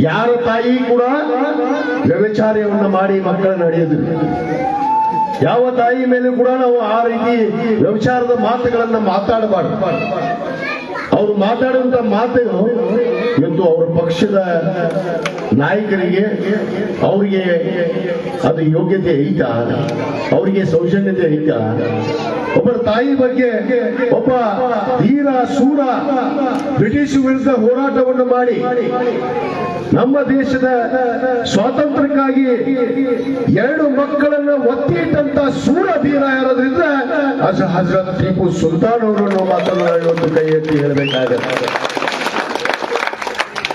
ಯಾರ ತಾಯಿ ಕೂಡ ವ್ಯಭಿಚಾರ್ಯವನ್ನ ಮಾಡಿ ಮಕ್ಕಳ ನಡೆಯೋದಿಲ್ಲ ಯಾವ ತಾಯಿ ಮೇಲೆ ಕೂಡ ನಾವು ಆ ರೀತಿ ವ್ಯವಚಾರದ ಮಾತುಗಳನ್ನ ಮಾತಾಡಬಾರ್ದು. ಅವರು ಮಾತಾಡುವಂತ ಮಾತುಗಳು ಇವತ್ತು ಅವರ ಪಕ್ಷದ ನಾಯಕರಿಗೆ ಅವರಿಗೆ ಅದು ಯೋಗ್ಯತೆ ಐತಾ? ಅವರಿಗೆ ಸೌಜನ್ಯತೆ ಐತಾ? ಒಬ್ಬರ ತಾಯಿ ಬಗ್ಗೆ ಒಬ್ಬ ಧೀರ ಶೂರ ಬ್ರಿಟಿಷ್ ವಿರುದ್ಧ ಹೋರಾಟವನ್ನು ಮಾಡಿ ನಮ್ಮ ದೇಶದ ಸ್ವಾತಂತ್ರ್ಯಕ್ಕಾಗಿ ಎರಡು ಮಕ್ಕಳನ್ನ ಒತ್ತಿಟ್ಟಂತ ಸೂರ ಧೀರ ಇರೋದ್ರಿಂದ ಹಜರತ್ ಟಿಪ್ಪು ಸುಲ್ತಾನ್ ಅವರನ್ನು ಮಾತನ್ನ ಇವತ್ತು ಕೈ ಎತ್ತಿ ಹೇಳಬೇಕಾಗತ್ತೆ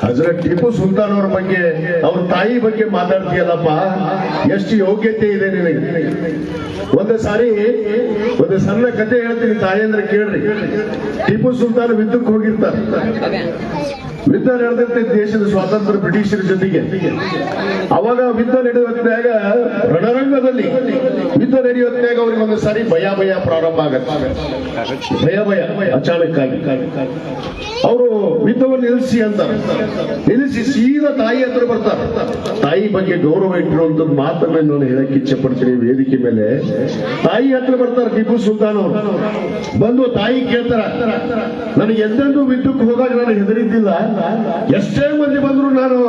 ಹಜರತ್ ಟಿಪ್ಪು ಸುಲ್ತಾನ್ ಅವ್ರ ಬಗ್ಗೆ, ಅವ್ರ ತಾಯಿ ಬಗ್ಗೆ ಮಾತಾಡ್ತೀಯಲ್ಲಪ್ಪ? ಎಷ್ಟು ಯೋಗ್ಯತೆ ಇದೆ ನಿನಗೆ? ಒಂದು ಸಾರಿ, ಒಂದು ಸಣ್ಣ ಕತೆ ಹೇಳ್ತೀನಿ ತಾಯಿ ಅಂದ್ರೆ ಕೇಳ್ರಿ. ಟಿಪ್ಪು ಸುಲ್ತಾನ್ ಯುದ್ಧಕ್ಕೆ ಹೋಗಿರ್ತಾರೆ. ಯುದ್ಧ ನಡೆದಿರ್ತೈತೆ ದೇಶದ ಸ್ವಾತಂತ್ರ್ಯ ಬ್ರಿಟಿಷರ ಜೊತೆಗೆ. ಅವಾಗ ಯುದ್ಧ ನಡೆದಾಗ ರಣರಂಗದಲ್ಲಿ ಯುದ್ಧ ನಡೆಯುವತ್ನಾಗ ಅವ್ರಿಗೆ ಒಂದು ಸಾರಿ ಭಯ ಭಯ ಪ್ರಾರಂಭ ಆಗುತ್ತೆ. ಭಯ ಭಯ ಅಚಾನಕ್ ಅವರು ಯುದ್ಧವನ್ನು ನಿಲ್ಲಿಸಿ ಅಂತ ನಿಲ್ಲಿಸಿ ಸೀದಾ ತಾಯಿ ಹತ್ರ ಬರ್ತಾರೆ. ತಾಯಿ ಬಗ್ಗೆ ಗೌರವ ಇಟ್ಟಿರುವಂತದ್ದು ಮಾತನ್ನ ನಾನು ಹೇಳಕ್ಕೆ ಇಚ್ಛೆ ಪಡ್ತೀನಿ ವೇದಿಕೆ ಮೇಲೆ ತಾಯಿ ಹತ್ರ ಬರ್ತಾರೆ ಟಿಪ್ಪು ಸುಲ್ತಾನ್ ಅವರು. ಬಂದು ತಾಯಿ ಕೇಳ್ತಾರ. ನನಗೆ ಎಂದೆಂದು ಯುದ್ಧಕ್ಕೆ ಹೋದಾಗ ನಾನು ಹೆದರಿದ್ದಿಲ್ಲ. ಎಷ್ಟೇ ಮಂದಿ ಬಂದ್ರು ನಾನು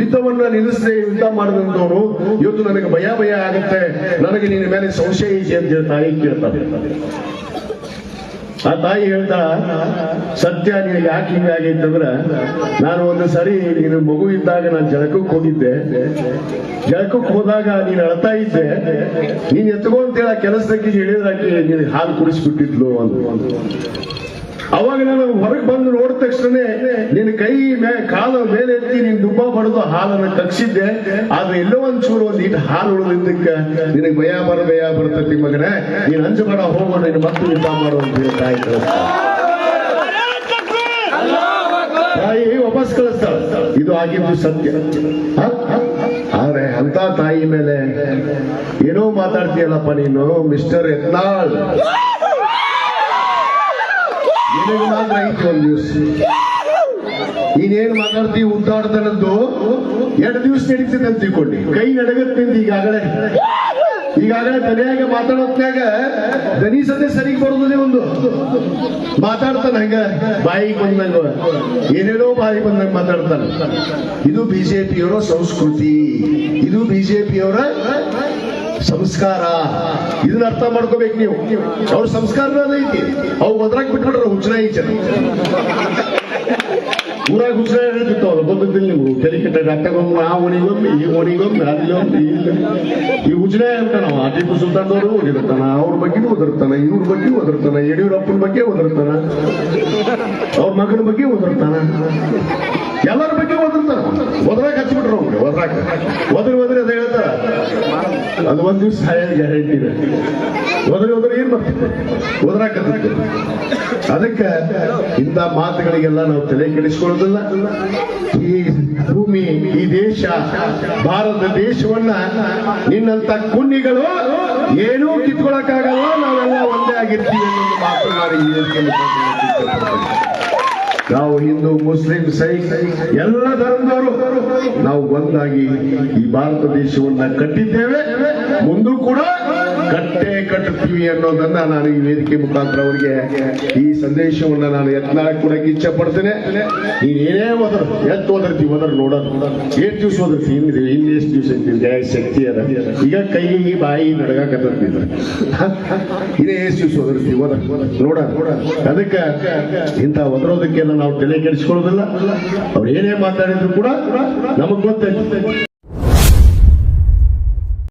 ಯುದ್ಧವನ್ನ ನಿಲ್ಲಿಸದೆ, ಯುದ್ಧ ಮಾಡಿದಂತವ್ರು ಇವತ್ತು ನನಗೆ ಭಯ ಭಯ ಆಗುತ್ತೆ. ನನಗೆ ನಿನ್ನ ಮೇಲೆ ಸಂಶಯ ಇದೆ ಅಂತ ತಾಯಿ ಕೇಳ್ತಾರೆ. ಆ ತಾಯಿ ಹೇಳ್ತಾ, ಸತ್ಯ ನೀನು ಯಾಕೆ ಹಿಂಗಾಗೈತೆ ಅಂದ್ರ, ನಾನು ಒಂದು ಸರಿ ನೀನು ಮಗು ಇದ್ದಾಗ ನಾನು ಜಳಕಕ್ಕೆ ಹೋಗಿದ್ದೆ. ಜಳಕಕ್ಕೆ ಹೋದಾಗ ನೀನು ಅಳ್ತಾ ಇದ್ದೆ. ನೀನ್ ಎತ್ಕೊಂತೇಳ ಕೆಲಸದಕ್ಕೆ ಹೇಳಿದ್ರಾಕಿ ನೀನು ಹಾಲು ಕುಡಿಸ್ಬಿಟ್ಟಿದ್ಲು ಅಂತ ಅವಾಗ ನಾನು ಹೊರಗೆ ಬಂದು ನೋಡಿದ ತಕ್ಷಣ ನಿನ್ನ ಕೈ ಮೇ, ಕಾಲ ಮೇಲೆ ಎತ್ತಿ ನೀನ್ ದುಬ್ಬ ಬಡದು ಹಾಲನ್ನು ಕಕ್ಸಿದ್ದೆ ಆದ್ರೆ ಎಲ್ಲೋ ಒಂಚೂರು ಒಂದು ಇಟ್ಟು ಹಾಲು ಉಳಿದಿದ್ದಕ್ಕೆ ನಿನಗೆ ಭಯ ಬರ, ಭಯ ಬರ್ತತಿ ಮಗನೇ ನೀನ್ ಅಂಜಬೇಡ ಹೋಗೋ ನೀನು ಮತ್ತೆ ಯುದ್ಧ ಮಾಡು ಅಂತ ಹೇಳಿ ತಾಯಿ. ತಾಯಿ ವಾಪಸ್ ಕಳಿಸ್ತಾಳೆ ಇದು ಆಗಿದ್ದು ಸತ್ಯ? ಆದ್ರೆ ಅಂತ ತಾಯಿ ಮೇಲೆ ಏನೋ ಮಾತಾಡ್ತೀಯಲ್ಲಪ್ಪ ನೀನು, ಮಿಸ್ಟರ್ ಯತ್ನಾಳ್ ನಿನಗೆ ಮಾತ್ರ ಐತಿ ಒಂದು ದಿವಸ. ನೀನೇನು ಮಾತಾಡ್ತಿ ಉದ್ದಾಡ್ತಾನದ್ದು ಎರಡು ದಿವಸ ನಡೀತದೆ ಅಂತ ತಿಳ್ಕೊಂಡು. ಕೈ ನಡಗತ್ತೆ ಅಂತ ಈಗಾಗಲೇ. ಈಗಾಗಲೇ ತಲೆಯಾಗ ಮಾತಾಡೋತ್ನಾಗ ದನಿ ಸದ್ಯ ಸರಿಗೆ ಕೊಡೋದೇ ಒಂದು. ಮಾತಾಡ್ತಾನ ಹಂಗ. ಬಾಯಿಗೆ ಬಂದಂಗ ಏನೇನೋ ಬಾಯಿ ಬಂದಂಗ ಮಾತಾಡ್ತಾನ. ಇದು ಬಿಜೆಪಿಯವರ ಸಂಸ್ಕೃತಿ. ಇದು ಬಿಜೆಪಿಯವರ ಸಂಸ್ಕಾರ. ಇದನ್ನ ಅರ್ಥ ಮಾಡ್ಕೋಬೇಕು ನೀವು. ಅವ್ರ ಸಂಸ್ಕಾರ ಐತಿ. ಅವು ಒದ್ರಾಕ್ ಬಿಟ್ಬಿಟ್ರ ಹುಚ್ಚನ ಜನ ಊರಾಗ ಹುಚ್ಚನ ಹೇಳ್ತಿತ್ತು ಅವ್ರು? ಗೊತ್ತಿದ್ದಿಲ್ಲ ನೀವು. ತಲೆ ಕೆಟ್ಟ ಡಾಕ್ಟರ್ಗೊಮ್ಮೆ, ಆ ಓಣಿಗೊಮ್ಮೆ, ಈ ಓಣಿಗೊಮ್ಮೆ, ಅಲ್ಲೊಮ್ಮೆ ಇಲ್ಲ ಈ ಹುಚ್ಚನ ಹೇಳ್ತಾನ? ಟಿಪ್ಪು ಸುಲ್ತಾನ್ದವರು ಓದಿರ್ತಾನ, ಅವ್ರ ಬಗ್ಗೆ ಓದಿರ್ತಾನ, ಇವ್ರ ಬಗ್ಗೆ ಓದಿರ್ತಾನ, ಯಡಿಯೂರಪ್ಪನ ಬಗ್ಗೆ ಓದಿರ್ತಾನ, ಅವ್ರ ಮಗನ ಬಗ್ಗೆ ಓದಿರ್ತಾನ. ಎಲ್ಲರ ಬಗ್ಗೆ ಒದ್ರಾಗ ಹಚ್ಬಿಟ್ರು ಅವ್ರಿಗೆ ಒದ್ರಾಕ. ಒದ್ರಿ ಒದ್ರಿ ಅದ ಹೇಳ್ತಾರ. ಅದು ಒಂದ್ ದಿವ್ಸ ಗ್ಯಾರಂಟಿ ಇದೆ ಹೋದ್ರೆ ಏನು ಏನ್ ಬರ್ತದೆ ಒದ್ರಾಕ ಅದಕ್ಕೆ ಇಂಥ ಮಾತುಗಳಿಗೆಲ್ಲ ನಾವು ತಲೆ ಕೆಡಿಸ್ಕೊಳ್ಳೋದಿಲ್ಲ. ಈ ಭೂಮಿ, ಈ ದೇಶ, ಭಾರತ ದೇಶವನ್ನ ನಿನ್ನಂತ ಕುನ್ನಿಗಳು ಏನೂ ಕಿತ್ಕೊಳಕ್ಕಾಗಲ್ಲ. ನಾವೆಲ್ಲ ಒಂದೇ ಆಗಿರ್ತೀವಿ ಅನ್ನೋದು ಮಾತು ನಾನು ಈ ವೇದಿಕೆಯಲ್ಲಿ ಮಾತನಾಡ್ಲಿಕ್ಕೆ ನಾವು ಹಿಂದೂ ಮುಸ್ಲಿಂ ಸೈಕ್ ಎಲ್ಲ ಧರ್ಮದವರು ನಾವು ಒಂದಾಗಿ ಈ ಭಾರತ ದೇಶವನ್ನ ಕಟ್ಟಿದ್ದೇವೆ. ಮುಂದೂ ಕೂಡ ಕಟ್ಟೆ ಕಟ್ಟುತ್ತೀವಿ ಅನ್ನೋದನ್ನ ನಾನು ಈ ವೇದಿಕೆ ಮುಖಾಂತರ ಅವರಿಗೆ ಈ ಸಂದೇಶವನ್ನ ನಾನು ಯತ್ನ ಕೊಡಕ್ಕೆ ಇಚ್ಛೆ ಪಡ್ತೇನೆ. ನೀನೇನೇ ಓದರ್ ಎತ್ತು ಓದರ್ತಿ ಓದರ್ ನೋಡೋದು. ಏಟ್ ದಿವ್ಸ ಓದರ್ತಿ ಇನ್ನಿದೆ ಇನ್ನು ಎಷ್ಟು ದಿವಸ ಇರ್ತೀವಿ ಶಕ್ತಿ ಅದ ಈಗ ಕೈ, ಬಾಯಿ ನಡಗಾಕತ್ತಿದ್ರು ಇದೇ ಎಷ್ಟು ದಿವಸ ಹೋದ್ರಿ ಓದ ನೋಡ ಅದಕ್ಕೆ ಇಂಥ ಒದರೋದಕ್ಕೆಲ್ಲ ನಾವು ತಲೆ ಕೆಡಿಸ್ಕೊಳ್ಳೋದಿಲ್ಲ. ಅವ್ರು ಏನೇ ಮಾತಾಡಿದ್ರು ಕೂಡ ನಮಗ್ ಗೊತ್ತೈತಿ